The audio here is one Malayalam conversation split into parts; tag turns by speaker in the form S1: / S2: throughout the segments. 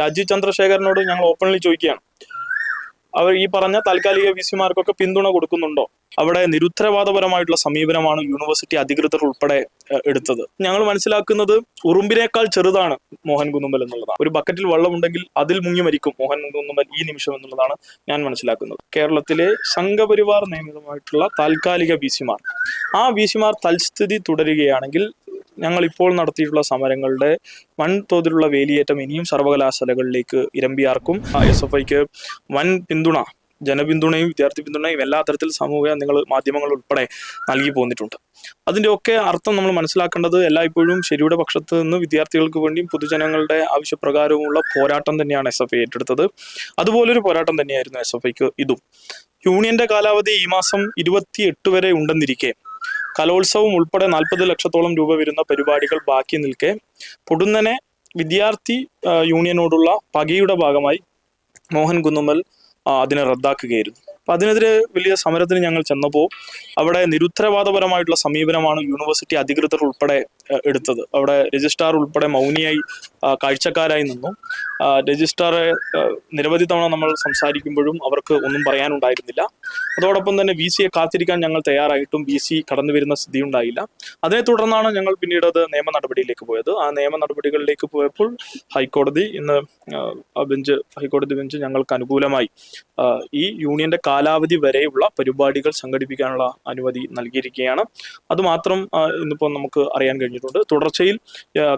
S1: രാജീവ് ചന്ദ്രശേഖരനോട് ഞങ്ങൾ ഓപ്പൺലി ചോദിക്കുകയാണ്. അവർ ഈ പറഞ്ഞ താൽക്കാലിക വി സിമാർക്കൊക്കെ പിന്തുണ കൊടുക്കുന്നുണ്ടോ? അവിടെ നിരുത്തരവാദപരമായിട്ടുള്ള സമീപനമാണ് യൂണിവേഴ്സിറ്റി അധികൃതർ ഉൾപ്പെടെ എടുത്തത്. ഞങ്ങൾ മനസ്സിലാക്കുന്നത് ഉറുമ്പിനേക്കാൾ ചെറുതാണ് മോഹൻ കുന്നുമ്പൽ എന്നുള്ളതാണ്. ഒരു ബക്കറ്റിൽ വെള്ളമുണ്ടെങ്കിൽ അതിൽ മുങ്ങി മരിക്കും മോഹൻ കുന്നുമ്പൽ ഈ നിമിഷം എന്നുള്ളതാണ് ഞാൻ മനസ്സിലാക്കുന്നത്. കേരളത്തിലെ സംഘപരിവാർ നിയമിതമായിട്ടുള്ള താൽക്കാലിക വി സിമാർ ആ വി സിമാർ തൽസ്ഥിതി തുടരുകയാണെങ്കിൽ ഞങ്ങൾ ഇപ്പോൾ നടത്തിയിട്ടുള്ള സമരങ്ങളുടെ വൻതോതിലുള്ള വേലിയേറ്റം ഇനിയും സർവകലാശാലകളിലേക്ക് ഇരമ്പിയാർക്കും. എസ് എഫ് ഐക്ക് വൻ പിന്തുണ ജനപിന്തുണയും വിദ്യാർത്ഥി പിന്തുണയും എല്ലാ തരത്തിൽ സമൂഹ നിങ്ങൾ മാധ്യമങ്ങൾ ഉൾപ്പെടെ നൽകി പോന്നിട്ടുണ്ട്. ഒക്കെ അർത്ഥം നമ്മൾ മനസ്സിലാക്കേണ്ടത് എല്ലായ്പ്പോഴും ശരിയുടെ പക്ഷത്ത് നിന്ന് വിദ്യാർത്ഥികൾക്ക് വേണ്ടിയും പൊതുജനങ്ങളുടെ ആവശ്യപ്രകാരവുമുള്ള പോരാട്ടം തന്നെയാണ് എസ് എഫ് ഐ ഏറ്റെടുത്തത്. അതുപോലൊരു പോരാട്ടം തന്നെയായിരുന്നു എസ് എഫ് ഐക്ക് ഇതും. യൂണിയന്റെ കാലാവധി ഈ മാസം ഇരുപത്തി എട്ട് വരെ ഉണ്ടെന്നിരിക്കെ കലോത്സവം ഉൾപ്പെടെ നാൽപ്പത് ലക്ഷത്തോളം രൂപ വരുന്ന പരിപാടികൾ ബാക്കി നിൽക്കെ പൊടുന്നനെ വിദ്യാർത്ഥി യൂണിയനോടുള്ള പകയുടെ ഭാഗമായി മോഹൻ കുന്നുമ്മൽ അതിനെ റദ്ദാക്കുകയായിരുന്നു. അപ്പൊ അതിനെതിരെ വലിയ സമരത്തിന് ഞങ്ങൾ ചെന്നപ്പോൾ അവിടെ നിരുത്തരവാദപരമായിട്ടുള്ള സമീപനമാണ് യൂണിവേഴ്സിറ്റി അധികൃതർ ഉൾപ്പെടെ എടുത്തത്. അവിടെ രജിസ്ട്രാർ ഉൾപ്പെടെ മൗനിയായി കാഴ്ചക്കാരായി നിന്നു. രജിസ്ട്രാറെ നിരവധി തവണ നമ്മൾ സംസാരിക്കുമ്പോഴും അവർക്ക് ഒന്നും പറയാനുണ്ടായിരുന്നില്ല. അതോടൊപ്പം തന്നെ വി സിയെ കാത്തിരിക്കാൻ ഞങ്ങൾ തയ്യാറായിട്ടും വി സി കടന്നു വരുന്ന സ്ഥിതി ഉണ്ടായില്ല അതിനെ തുടർന്നാണ് ഞങ്ങൾ പിന്നീട് അത് നിയമ നടപടിയിലേക്ക് പോയത്. ആ നിയമ നടപടികളിലേക്ക് പോയപ്പോൾ ഹൈക്കോടതി ഇന്ന് ബെഞ്ച് ഹൈക്കോടതി ബെഞ്ച് ഞങ്ങൾക്ക് അനുകൂലമായി ഈ യൂണിയന്റെ കാലാവധി വരെയുള്ള പരിപാടികൾ സംഘടിപ്പിക്കാനുള്ള അനുമതി നൽകിയിരിക്കുകയാണ്. അതുമാത്രം ഇന്നിപ്പോൾ നമുക്ക് അറിയാൻ കഴിഞ്ഞിട്ടുണ്ട്. തുടർച്ചയിൽ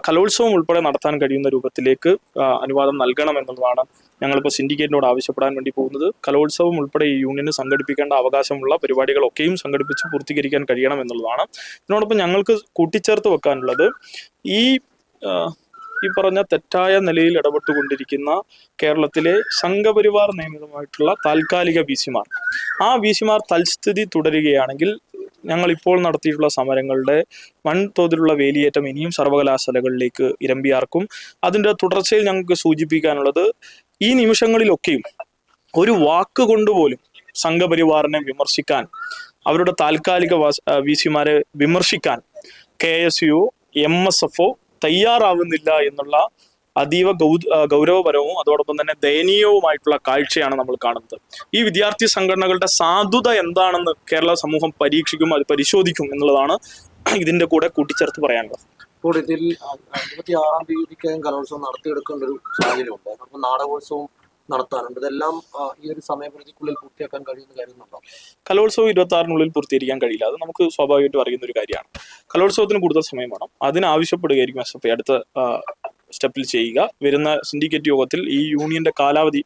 S1: കലോത്സവം ഉൾപ്പെടെ നടത്താൻ കഴിയുന്ന രൂപത്തിലേക്ക് ആ, അനുവാദം നൽകണം എന്നുള്ളതാണ് ഞങ്ങളിപ്പോൾ സിൻഡിക്കേറ്റിനോട് ആവശ്യപ്പെടാൻ വേണ്ടി പോകുന്നത്. കലോത്സവം ഉൾപ്പെടെ ഈ യൂണിയന് സംഘടിപ്പിക്കേണ്ട അവകാശമുള്ള പരിപാടികളൊക്കെയും സംഘടിപ്പിച്ച് പൂർത്തീകരിക്കാൻ കഴിയണം എന്നുള്ളതാണ്. ഇതിനോടൊപ്പം ഞങ്ങൾക്ക് കൂട്ടിച്ചേർത്ത് വെക്കാനുള്ളത് ഈ ഈ പറഞ്ഞ തെറ്റായ നിലയിൽ ഇടപെട്ടുകൊണ്ടിരിക്കുന്ന കേരളത്തിലെ സംഘപരിവാർ നിയമിതമായിട്ടുള്ള താൽക്കാലിക വി സിമാർ ആ വി സിമാർ തൽസ്ഥിതി തുടരുകയാണെങ്കിൽ ഞങ്ങൾ ഇപ്പോൾ നടത്തിയിട്ടുള്ള സമരങ്ങളുടെ വൻതോതിലുള്ള വേലിയേറ്റം ഇനിയും സർവകലാശാലകളിലേക്ക് ഇരമ്പിയാർക്കും. അതിന്റെ തുടർച്ചയിൽ ഞങ്ങൾക്ക് സൂചിപ്പിക്കാനുള്ളത് ഈ നിമിഷങ്ങളിലൊക്കെയും ഒരു വാക്ക് കൊണ്ടുപോലും സംഘപരിവാറിനെ വിമർശിക്കാൻ അവരുടെ താൽക്കാലിക വി സിമാരെ വിമർശിക്കാൻ K S U M S F O തയ്യാറാവുന്നില്ല എന്നുള്ള അതീവ ഗൗ ഗൗരവപരവും അതോടൊപ്പം തന്നെ ദയനീയവുമായിട്ടുള്ള കാഴ്ചയാണ് നമ്മൾ കാണുന്നത്. ഈ വിദ്യാർത്ഥി സംഘടനകളുടെ സാധുത എന്താണെന്ന് കേരള സമൂഹം പരീക്ഷിക്കും അത് പരിശോധിക്കും എന്നുള്ളതാണ് ഇതിന്റെ കൂടെ കൂട്ടിച്ചേർത്ത് പറയാനുള്ളത്.
S2: ഇപ്പോൾ ഇതിൽ ഇരുപത്തി ആറാം തീയതിക്കകം കലോത്സവം നടത്തിയെടുക്കേണ്ട ഒരു സാഹചര്യമുണ്ട്. അപ്പോൾ നാടകോത്സവം നടത്താറുണ്ട് ഇതെല്ലാം ഈ ഒരു സമയപരിധിക്കുള്ളിൽ പൂർത്തിയാക്കാൻ കഴിയുന്ന കാര്യമുണ്ടോ
S1: കലോത്സവം ഇരുപത്തി ആറിനുള്ളിൽ പൂർത്തീകരിക്കാൻ കഴിയില്ല. അത് നമുക്ക് സ്വാഭാവികമായിട്ട് അറിയുന്ന ഒരു കാര്യമാണ്. കലോത്സവത്തിന് കൂടുതൽ സമയം വേണം. അതിന് ആവശ്യപ്പെടുകയായിരിക്കും എസ് എഫ് ഐ അടുത്ത സ്റ്റെപ്പിൽ ചെയ്യുക. വരുന്ന സിൻഡിക്കേറ്റ് യോഗത്തിൽ ഈ യൂണിയന്റെ കാലാവധി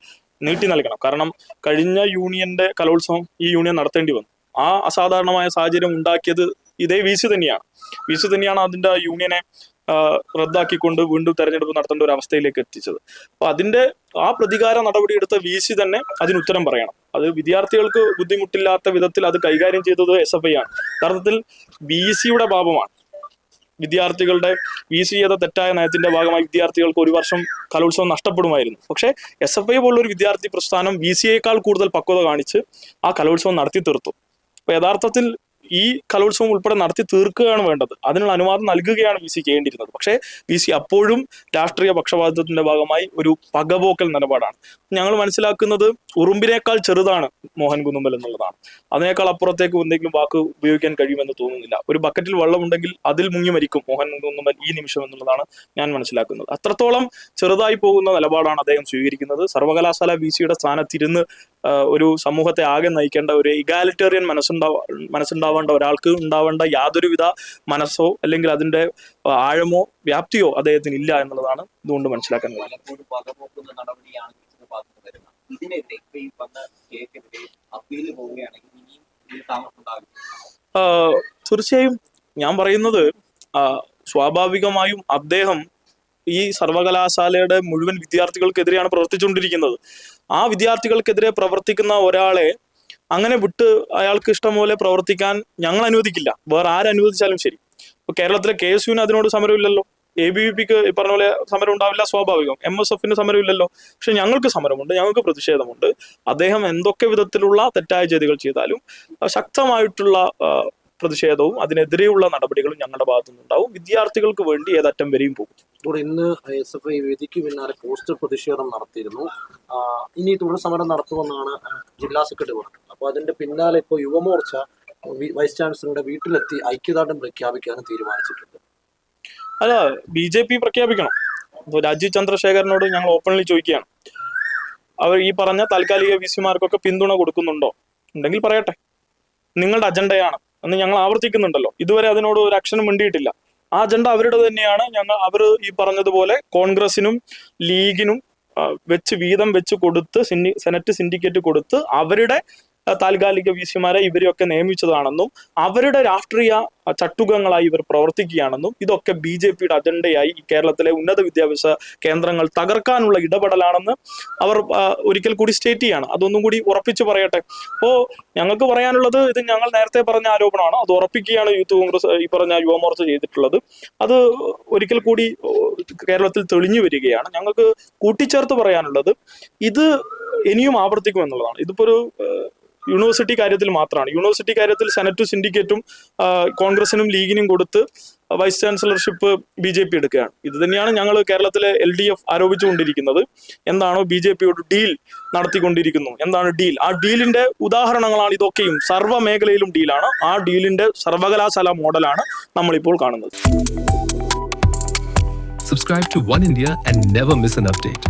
S1: നീട്ടി നൽകണം. കാരണം കഴിഞ്ഞ യൂണിയന്റെ കലോത്സവം ഈ യൂണിയൻ നടത്തേണ്ടി വന്നു. ആ അസാധാരണമായ സാഹചര്യം ഉണ്ടാക്കിയത് ഇതേ വി സി തന്നെയാണ്. വി സി തന്നെയാണ് അതിന്റെ യൂണിയനെ റദ്ദാക്കിക്കൊണ്ട് വീണ്ടും തെരഞ്ഞെടുപ്പ് നടത്തേണ്ട ഒരു അവസ്ഥയിലേക്ക് എത്തിച്ചത്. അപ്പൊ അതിന്റെ ആ പ്രതികാര നടപടിയെടുത്ത വി സി തന്നെ അതിന് ഉത്തരം പറയണം. അത് വിദ്യാർത്ഥികൾക്ക് ബുദ്ധിമുട്ടില്ലാത്ത വിധത്തിൽ അത് കൈകാര്യം ചെയ്തത് എസ് എഫ് ഐ ആണ്. യഥാർത്ഥത്തിൽ ബി സിയുടെ പാപമാണ്. വിദ്യാർത്ഥികളുടെ വി സി ചെയ്ത തെറ്റായ നയത്തിന്റെ ഭാഗമായി വിദ്യാർത്ഥികൾക്ക് ഒരു വർഷം കലോത്സവം നഷ്ടപ്പെടുമായിരുന്നു. പക്ഷേ എസ് എഫ് ഐ പോലുള്ള ഒരു വിദ്യാർത്ഥി പ്രസ്ഥാനം വി സി സിയേക്കാൾ കൂടുതൽ പക്വത കാണിച്ച് ആ കലോത്സവം നടത്തി തീർത്തു. അപ്പൊ യഥാർത്ഥത്തിൽ ഈ കലോത്സവം ഉൾപ്പെടെ നടത്തി തീർക്കുകയാണ് വേണ്ടത്. അതിനുള്ള അനുവാദം നൽകുകയാണ് വി സി ചെയ്യേണ്ടിയിരുന്നത്. പക്ഷേ വി സി അപ്പോഴും രാഷ്ട്രീയ പക്ഷപാതിത്വത്തിന്റെ ഭാഗമായി ഒരു പകപോക്കൽ നിലപാടാണ്. ഞങ്ങൾ മനസ്സിലാക്കുന്നത് ഉറുമ്പിനേക്കാൾ ചെറുതാണ് മോഹൻ കുന്നുമ്പൽ എന്നുള്ളതാണ്. അതിനേക്കാൾ അപ്പുറത്തേക്ക് എന്തെങ്കിലും വാക്ക് ഉപയോഗിക്കാൻ കഴിയുമെന്ന് തോന്നുന്നില്ല. ഒരു ബക്കറ്റിൽ വെള്ളമുണ്ടെങ്കിൽ അതിൽ മുങ്ങി മരിക്കും മോഹൻ കുന്നുമ്പൽ ഈ നിമിഷം എന്നുള്ളതാണ് ഞാൻ മനസ്സിലാക്കുന്നത്. അത്രത്തോളം ചെറുതായി പോകുന്ന നിലപാടാണ് അദ്ദേഹം സ്വീകരിക്കുന്നത്. സർവകലാശാല വി സിയുടെ സ്ഥാനത്തിരുന്ന് ഒരു സമൂഹത്തെ ആകെ നയിക്കേണ്ട ഒരു ഇഗാലിറ്റേറിയൻ മനസ്സുണ്ടാവ മനസ്സുണ്ടാവേണ്ട ഒരാൾക്ക് ഉണ്ടാവേണ്ട യാതൊരുവിധ മനസ്സോ അല്ലെങ്കിൽ അതിന്റെ ആഴമോ വ്യാപ്തിയോ അദ്ദേഹത്തിന് ഇല്ല എന്നുള്ളതാണ് ഇതുകൊണ്ട് മനസ്സിലാക്കാൻ തീർച്ചയായും ഞാൻ പറയുന്നത് സ്വാഭാവികമായും അദ്ദേഹം ഈ സർവകലാശാലയുടെ മുഴുവൻ വിദ്യാർത്ഥികൾക്കെതിരെയാണ് പ്രവർത്തിച്ചുകൊണ്ടിരിക്കുന്നത്. ആ വിദ്യാർത്ഥികൾക്കെതിരെ പ്രവർത്തിക്കുന്ന ഒരാളെ അങ്ങനെ വിട്ട് അയാൾക്ക് ഇഷ്ടം പോലെ പ്രവർത്തിക്കാൻ ഞങ്ങൾ അനുവദിക്കില്ല. വേറെ ആരനുവദിച്ചാലും ശരി. ഇപ്പൊ കേരളത്തിലെ കെ എസ് യുവിന് അതിനോട് സമരമില്ലല്ലോ. എ ബി വി പിക്ക് ഈ പറഞ്ഞ പോലെ സമരം ഉണ്ടാവില്ല സ്വാഭാവികം. എം എസ് എഫിന് സമരമില്ലല്ലോ. പക്ഷെ ഞങ്ങൾക്ക് സമരമുണ്ട് ഞങ്ങൾക്ക് പ്രതിഷേധമുണ്ട്. അദ്ദേഹം എന്തൊക്കെ വിധത്തിലുള്ള തെറ്റായ ചെയ്തികൾ ചെയ്താലും ശക്തമായിട്ടുള്ള പ്രതിഷേധവും അതിനെതിരെയുള്ള നടപടികളും ഞങ്ങളുടെ ഭാഗത്തു നിന്നുണ്ടാവും വിദ്യാർത്ഥികൾക്ക് വേണ്ടി ഏതറ്റം വരെയും പോകും.
S2: ഇവിടെ ഇന്ന് എസ് എഫ് ഐ വേദിക്ക് പിന്നാലെ പോസ്റ്റർ പ്രതിഷേധം നടത്തിയിരുന്നു. ഇനി തുടർ സമരം നടത്തുമെന്നാണ് ജില്ലാ സെക്രട്ടറി പറഞ്ഞത്. അപ്പോൾ അതിന്റെ പിന്നാലെ ഇപ്പോൾ യുവമോർച്ച വൈസ് ചാൻസലറുടെ വീട്ടിലെത്തി ഐക്യദാർഢ്യം പ്രഖ്യാപിക്കാനും തീരുമാനിച്ചിട്ടുണ്ട്.
S1: അല്ല ബി ജെ പി പ്രഖ്യാപിക്കണം. അപ്പോൾ രാജീവ് ചന്ദ്രശേഖരനോട് ഞങ്ങൾ ഓപ്പൺലി ചോദിക്കുകയാണ്. അവർ ഈ പറഞ്ഞ താൽക്കാലിക വി സിമാർക്കൊക്കെ പിന്തുണ കൊടുക്കുന്നുണ്ടോ? ഉണ്ടെങ്കിൽ പറയട്ടെ. നിങ്ങളുടെ അജണ്ടയാണ് എന്ന് ഞങ്ങൾ ആവർത്തിക്കുന്നുണ്ടല്ലോ. ഇതുവരെ അതിനോട് ഒരു അക്ഷരം മിണ്ടിയിട്ടില്ല. ആ അജണ്ട അവരുടെ തന്നെയാണ്. ഞങ്ങൾ അവർ ഈ പറഞ്ഞതുപോലെ കോൺഗ്രസിനും ലീഗിനും വെച്ച് വീതം വെച്ച് കൊടുത്ത് സെനറ്റ് സിൻഡിക്കേറ്റ് കൊടുത്ത് അവരുടെ താൽക്കാലിക വി സിമാരെ ഇവരെയൊക്കെ നിയമിച്ചതാണെന്നും അവരുടെ രാഷ്ട്രീയ ചട്ടുകങ്ങളായി ഇവർ പ്രവർത്തിക്കുകയാണെന്നും ഇതൊക്കെ ബി ജെ പിയുടെ അജണ്ടയായി കേരളത്തിലെ ഉന്നത വിദ്യാഭ്യാസ കേന്ദ്രങ്ങൾ തകർക്കാനുള്ള ഇടപെടലാണെന്ന് അവർ ഒരിക്കൽ കൂടി സ്റ്റേറ്റ് ചെയ്യാണ്. അതൊന്നും കൂടി ഉറപ്പിച്ചു പറയട്ടെ. അപ്പോ ഞങ്ങൾക്ക് പറയാനുള്ളത് ഇത് ഞങ്ങൾ നേരത്തെ പറഞ്ഞ ആരോപണമാണ്. അത് ഉറപ്പിക്കുകയാണ് യൂത്ത് കോൺഗ്രസ് ഈ പറഞ്ഞ യുവമോർച്ച ചെയ്തിട്ടുള്ളത്. അത് ഒരിക്കൽ കൂടി കേരളത്തിൽ തെളിഞ്ഞു വരികയാണ്. ഞങ്ങൾക്ക് കൂട്ടിച്ചേർത്ത് പറയാനുള്ളത് ഇത് ഇനിയും ആവർത്തിക്കും എന്നുള്ളതാണ് ഇതിപ്പോ ഒരു യൂണിവേഴ്സിറ്റി കാര്യത്തിൽ മാത്രമാണ്. യൂണിവേഴ്സിറ്റി കാര്യത്തിൽ സെനറ്റും സിൻഡിക്കേറ്റും കോൺഗ്രസിനും ലീഗിനും കൊടുത്ത് vice chancellorship B J P എടുക്കുകയാണ്. ഇത് തന്നെയാണ് ഞങ്ങൾ കേരളത്തിലെ എൽ ഡി എഫ് ആരോപിച്ചുകൊണ്ടിരിക്കുന്നത്. എന്താണോ ബി ജെ പിയോട് ഡീൽ നടത്തിക്കൊണ്ടിരിക്കുന്നു. എന്താണ് ഡീൽ? ആ ഡീലിന്റെ ഉദാഹരണങ്ങളാണ് ഇതൊക്കെയും. സർവ മേഖലയിലും ഡീലാണ്. ആ ഡീലിന്റെ സർവകലാശാല മോഡലാണ് നമ്മളിപ്പോൾ കാണുന്നത്.
S3: Subscribe to One India and never miss an update.